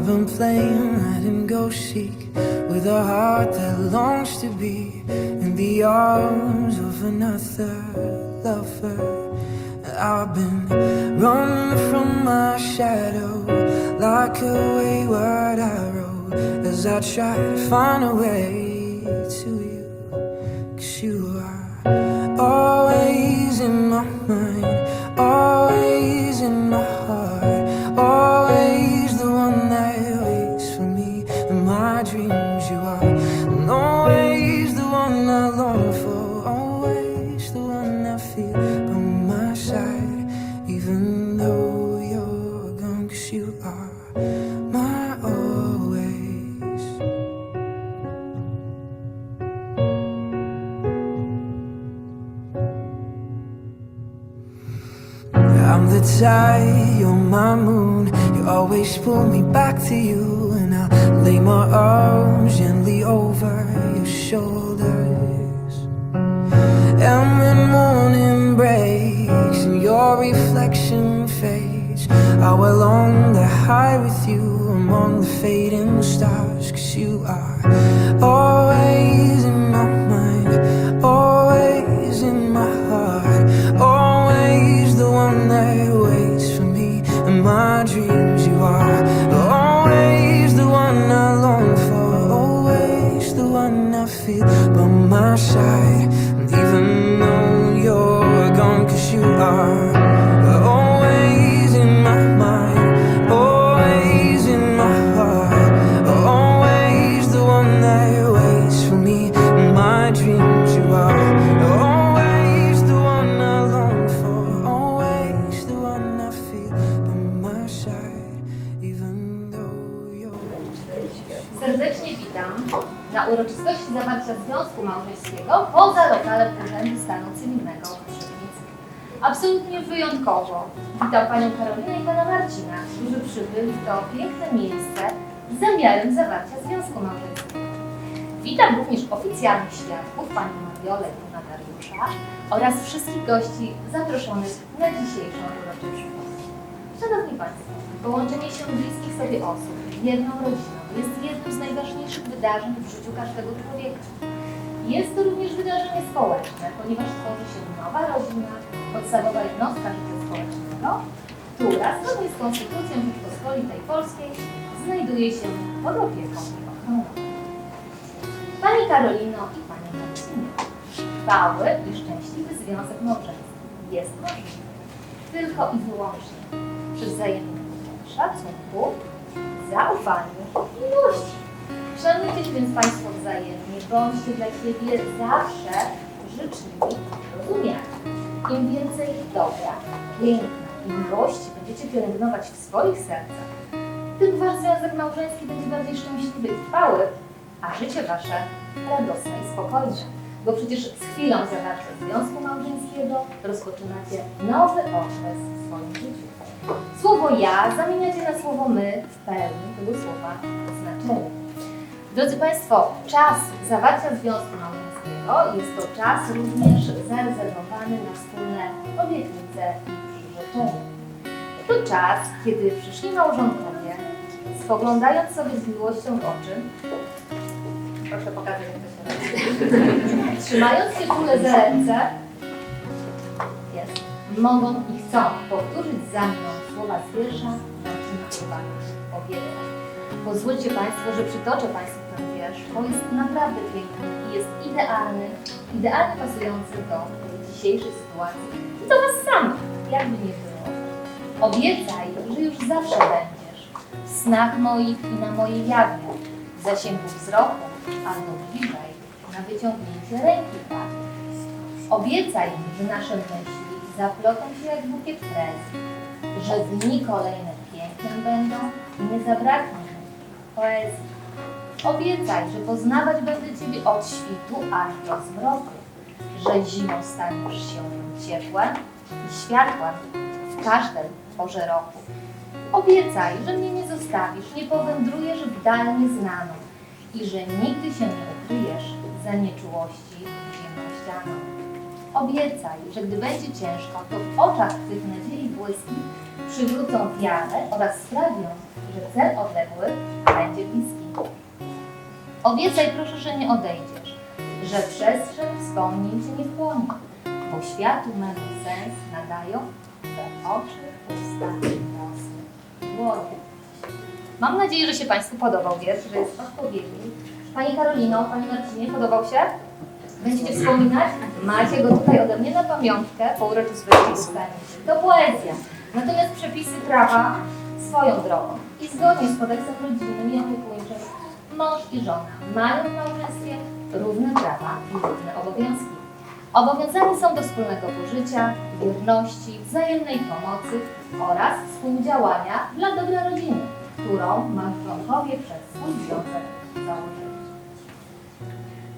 I've been playing hide and go seek with a heart that longs to be in the arms of another lover. I've been running from my shadow like a wayward arrow as I try to find a way to you. Cause you are always in my mind, always in my tide, you're my moon. You always pull me back to you, and I lay my arms gently over your shoulders. And when morning breaks and your reflection fades, I will long to hide with you among the fading stars. Cause you are always in uroczystości zawarcia Związku Małżeńskiego poza lokalem Urzędu Stanu Cywilnego w Krzywnicy. Absolutnie wyjątkowo witam Panią Karolinę i Pana Marcina, którzy przybyli w to piękne miejsce z zamiarem zawarcia Związku Małżeńskiego. Witam również oficjalnych świadków, Panią Mariolę i Pana Dariusza oraz wszystkich gości zaproszonych na dzisiejszą uroczystość. Szanowni Państwo, połączenie się bliskich sobie osób w jedną rodziną jest jednym z najważniejszych wydarzeń w życiu każdego człowieka. Jest to również wydarzenie społeczne, ponieważ tworzy się nowa rodzina, podstawowa jednostka życia społecznego, która zgodnie z Konstytucją Rzeczpospolitej Polskiej znajduje się pod opieką i ochroną. Pani Karolino i Pani Marcinie, trwały i szczęśliwy związek małżeński jest możliwy tylko i wyłącznie przy wzajemnym szacunku, zaufaniu i miłości. Szanujcie się więc Państwo wzajemnie, bądźcie dla siebie zawsze życzliwi i rozumiani. Im więcej dobra, piękna i miłości będziecie pielęgnować w swoich sercach, tym Wasz związek małżeński będzie bardziej szczęśliwy i trwały, a życie Wasze radosne i spokojne. Bo przecież z chwilą zawarcia związku małżeńskiego rozpoczynacie nowy okres w swoim życiu. Słowo ja zamieniacie na słowo my w pełni tego słowa znaczenia. Drodzy Państwo, czas zawarcia związku małżeńskiego jest to czas również zarezerwowany na wspólne obietnice i przyrzeczenia. To czas, kiedy przyszli małżonkowie, spoglądając sobie z miłością w oczy, proszę pokazać, jak to się robi, trzymając się czule za ręce, jest, mogą i chcą powtórzyć za mną słowa z wiersza? Marcina Urbanów Powiedzenia. Pozwólcie Państwo, że przytoczę Państwu ten wiersz, bo jest naprawdę piękny i jest idealny, idealnie pasujący do dzisiejszej sytuacji. I do Was samych, jakby nie było. Obiecaj, że już zawsze będziesz. W snach moich i na mojej jawie, w zasięgu wzroku, albo bliżej, na wyciągnięcie ręki. Obiecaj że nasze myśli zaplotą się jak bukiet frez, że dni kolejne pięknem będą i nie zabraknie poezji. Obiecaj, że poznawać będę Ciebie od świtu aż do zmroku, że zimą staniesz się ciepłem i światłem w każdej porze roku. Obiecaj, że mnie nie zostawisz, nie powędrujesz w dal nieznaną i że nigdy się nie ukryjesz za nieczułości zimną ścianą. Obiecaj, że gdy będzie ciężko, to w oczach Twych nadziei błyski przywrócą wiarę oraz sprawią, że cel odległy będzie bliski. Obiecaj proszę, że nie odejdziesz, że przestrzeń wspomnień Cię nie wchłonie, bo światu memu sens nadają Twe oczy, usta, nosy, dłonie. Mam nadzieję, że się Państwu podobał wiersz, że jest odpowiedni. Pani Karolino, Pani Marcinie, podobał się? Będziecie wspominać? Macie go tutaj ode mnie na pamiątkę po uroczystości ustania. To poezja. Natomiast przepisy prawa swoją drogą i zgodnie z kodeksem rodzinnym i opiekuńczym mąż i żona mają w małżeństwie równe prawa i równe obowiązki. Obowiązani są do wspólnego pożycia, wierności, wzajemnej pomocy oraz współdziałania dla dobra rodziny, którą małżonkowie przez swój związek założyli.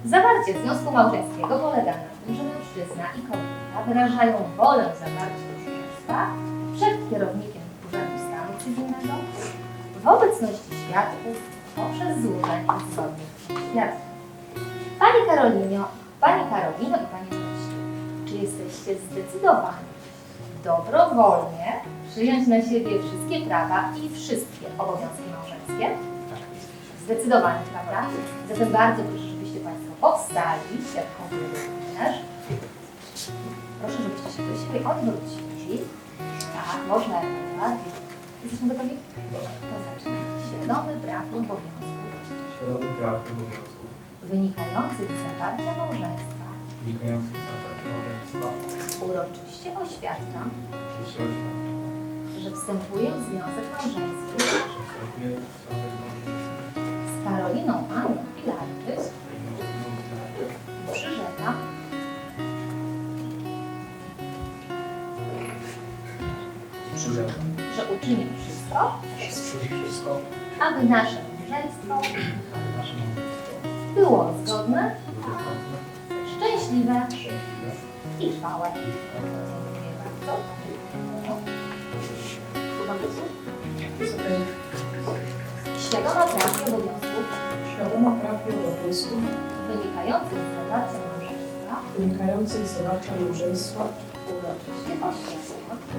Zawarcie związku małżeńskiego polega na tym, że mężczyzna i kobieta wyrażają wolę zawarcia małżeństwa przed kierownikiem Urzędu Stanu Cywilnego w obecności świadków poprzez złożenie zgodnych świadków. Pani Karolino, Pani Karolino i Pani Marcinie, czy jesteście zdecydowani dobrowolnie przyjąć na siebie wszystkie prawa i wszystkie obowiązki małżeńskie? Zdecydowanie, prawda? Zatem bardzo proszę, powstali, świadkowie również. Proszę, żebyście się do siebie odwrócili. Tak, można jak najbardziej. Jesteśmy gotowi? To zaczynamy. Świadomy i obowiązków Świadomy i obowiązków wynikających z zawarcia małżeństwa wynikających z zawarcia małżeństwa uroczyście oświadczam, że wstępuję w związek małżeński że uczynię wszystko, wszystko, aby nasze małżeństwo było zgodne, szczęśliwe i trwałe. Dziękuję bardzo. Świadoma praw i obowiązków Świadoma praw obowiązków wynikających z zawarcia małżeństwa wynikających z małżeństwa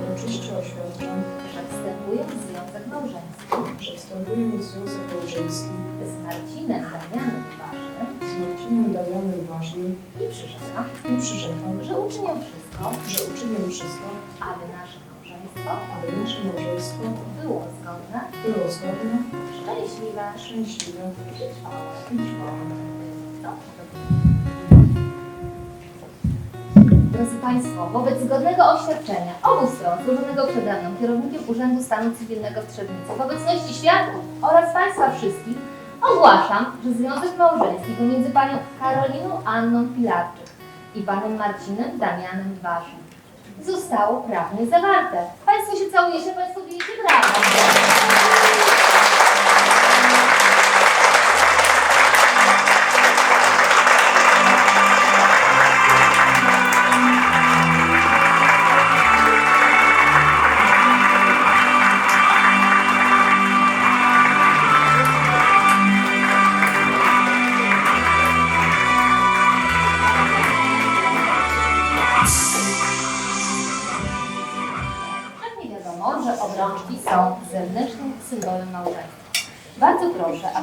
uroczyście oświadczam, że wstępuję w związek małżeński że wstępuję w związek małżeński z Marcinem Damianem Ważnym z Marcinem Damianem Ważnym i przyrzekam, i przyrzekam, że uczynię wszystko, że uczynię wszystko, aby nasze małżeństwo aby nasze małżeństwo było zgodne, było zgodne, szczęśliwe szczęśliwe i trwałe. i trwałe. Drodzy Państwo, wobec zgodnego oświadczenia obu stron złożonego przede mną kierownikiem Urzędu Stanu Cywilnego w Trzebnicy w obecności świadków oraz Państwa wszystkich ogłaszam, że związek małżeński pomiędzy Panią Karoliną Anną Pilarczyk i Panem Marcinem Damianem Waszym zostało prawnie zawarte. Państwo się całujecie, Państwo bijecie brawo.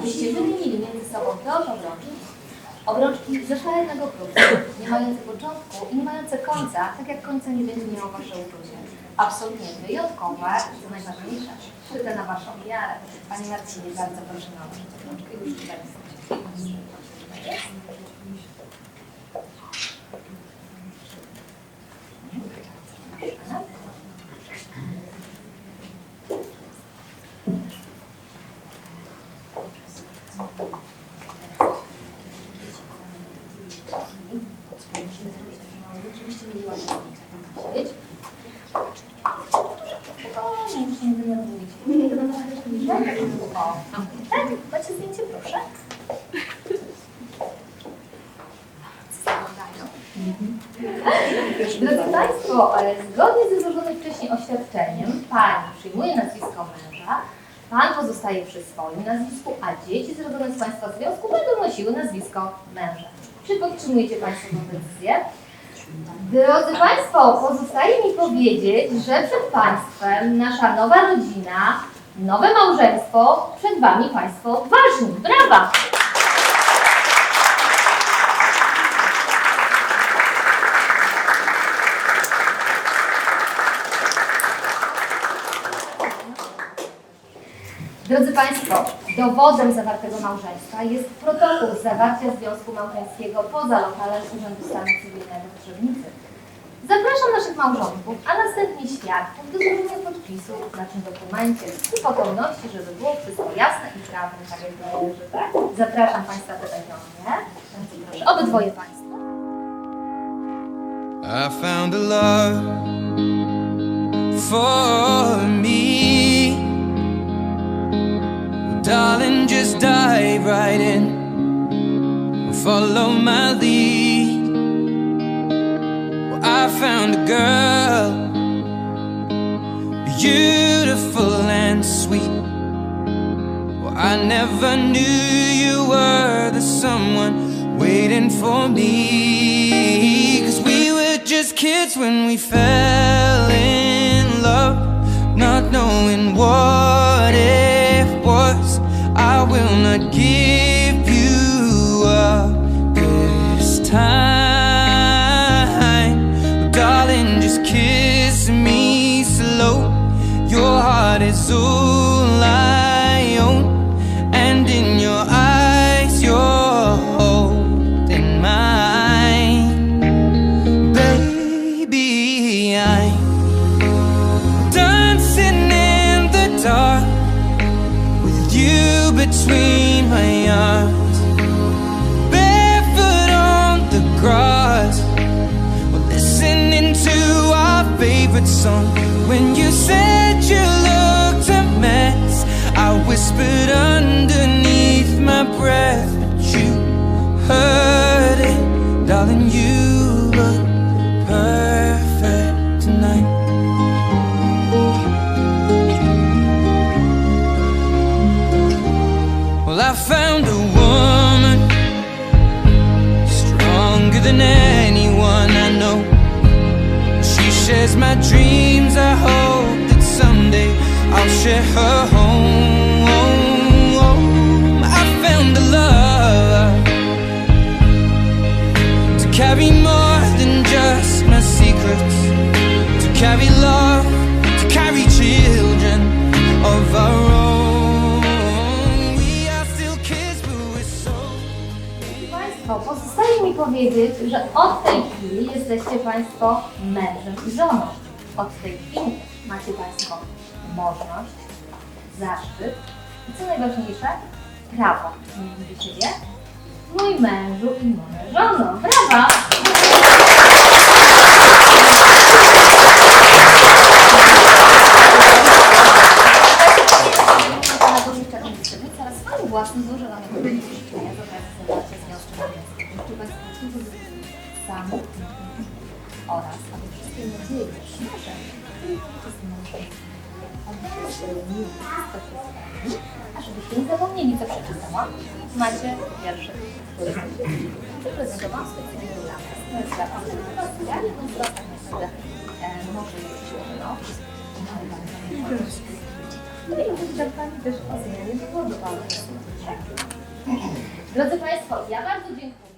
Abyście wymienili między sobą te oto obrączki. Obrączki ze szlachetnego kruszcu, nie mające początku i nie mające końca, tak jak końca nie będzie miało wasze uczucie. Absolutnie wyjątkowe co najważniejsze, szyte na waszą miarę. Panie Marcinie, bardzo proszę nałożyć obrączkę już tutaj jest. Proszę. Oczywiście nie była powiedzieć. Macie zdjęcie, proszę. Drodzy Państwo, e, zgodnie ze złożonym wcześniej oświadczeniem, Pani przyjmuje nazwisko męża, Pan pozostaje przy swoim nazwisku, a dzieci zrodzone z Państwa związku będą nosiły nazwisko męża. Czy podtrzymujecie Państwo tę decyzję? Drodzy Państwo, pozostaje mi powiedzieć, że przed Państwem nasza nowa rodzina, nowe małżeństwo, przed Wami Państwo ważni. Brawa! Drodzy Państwo, dowodem zawartego małżeństwa jest protokół zawarcia związku małżeńskiego poza lokalem Urzędu Stanu Cywilnego w Trzebnicy. Zapraszam naszych małżonków, a następnie świadków do złożenia podpisu na tym dokumencie z pokorności, żeby było wszystko jasne i prawne, tak jak należy. Zapraszam Państwa do mnie. Bardzo proszę, obydwoje Państwo. I found a love for me. Darling, just dive right in. Follow my lead. Well, I found a girl, beautiful and sweet. Well, I never knew you were the someone waiting for me. Cause we were just kids when we fell in love, not knowing what not give you up this time. Darling, just kiss me slow. Your heart is all I own, and in your eyes, you're holding mine. Baby, I'm between my arms, barefoot on the grass. We're listening to our favorite song. When you said you looked a mess, I whispered underneath my breath, but you heard it, darling. You powiedzieć, że od tej chwili jesteście Państwo mężem i żoną. Od tej chwili macie Państwo możność, zaszczyt i co najważniejsze, prawo między siebie. Mój mężu i moja żono. Brawa! A żebyście nie zapomnieli, co przeczytałam, macie wierszy. Zaprezentowałam specjalnie dla Was. To jest dla Was. Ja jedną z Was naprawdę może już no. No i przed Wami też o zmianie powodu Drodzy Państwo, ja bardzo dziękuję.